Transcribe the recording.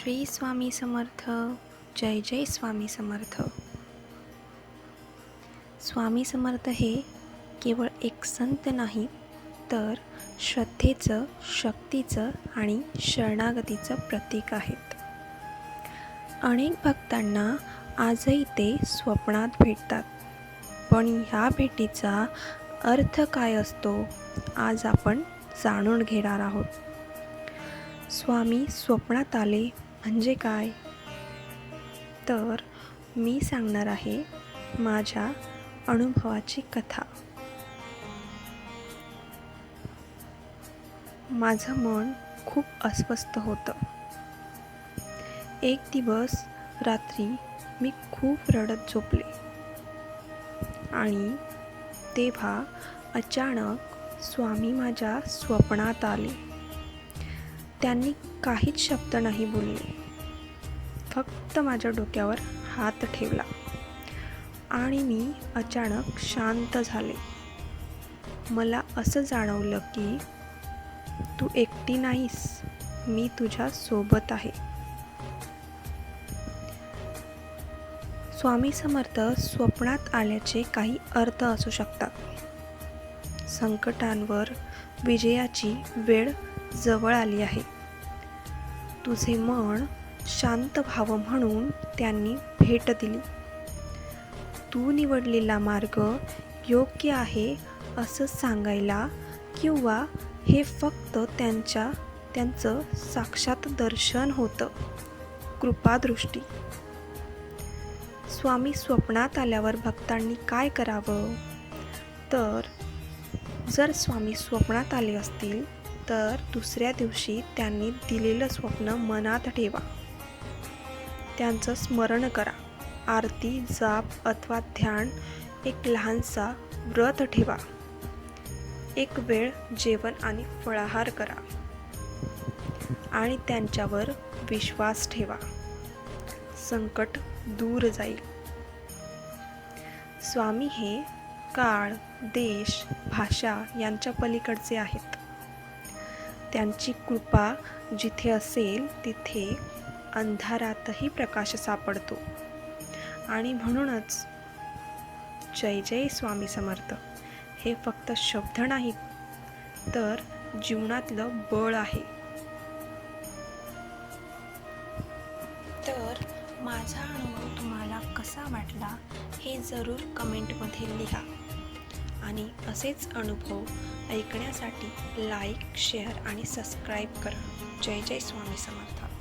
श्री स्वामी समर्थ जय जय स्वामी समर्थ. स्वामी समर्थ हे केवळ एक संत नाही तर श्रद्धेचं शक्तीचं आणि शरणागतीचं प्रतीक आहेत. अनेक भक्तांना आजही ते स्वप्नात भेटतात. पण ह्या भेटीचा अर्थ काय असतो आज आपण जाणून घेणार आहोत. स्वामी स्वप्नात आले म्हणजे काय? तर मी सांगणार आहे माझ्या अनुभवाची कथा. माझं मन खूप अस्वस्थ होतं. एक दिवस रात्री मी खूप रडत झोपले. आणि तेव्हा अचानक स्वामी माझ्या स्वप्नात आले. त्यांनी काहीच शब्द नाही बोलले. फक्त माझ्या डोक्यावर हात ठेवला. आणि मी अचानक शांत झाले. मला असं जाणवलं की तू एकटी नाहीस. मी तुझ्या सोबत आहे. स्वामी समर्थ स्वप्नात आल्याचे काही अर्थ असू शकतात. संकटांवर विजयाची वेळ जवळ आली आहे. तुझे मन शांत व्हावं म्हणून त्यांनी भेट दिली. तू निवडलेला मार्ग योग्य आहे असं सांगायला किंवा हे फक्त त्यांच्या त्यांचं साक्षात दर्शन होतं. कृपादृष्टी. स्वामी स्वप्नात आल्यावर भक्तांनी काय करावं? तर जर स्वामी स्वप्नात आले असतील तर दुसऱ्या दिवशी त्यांनी दिलेलं स्वप्न मनात ठेवा. त्यांचं स्मरण करा. आरती जाप अथवा ध्यान एक लहानसा व्रत ठेवा. एक वेळ जेवण आणि फळाहार करा. आणि त्यांच्यावर विश्वास ठेवा. संकट दूर जाईल. स्वामी हे काळ देश भाषा यांच्या पलीकडचे आहेत. त्यांची कृपा जिथे असेल तिथे अंधारातही प्रकाश सापडतो. आणि म्हणूनच जय जय स्वामी समर्थ. हे फक्त शब्द नाहीत तर जीवनातलं बळ आहे. तर माझा अनुभव तुम्हाला कसा वाटला हे जरूर कमेंटमध्ये लिहा. आणि असेच अनुभव ऐकण्यासाठी लाईक शेअर आणि सबस्क्राईब करा. जय जय स्वामी समर्थ.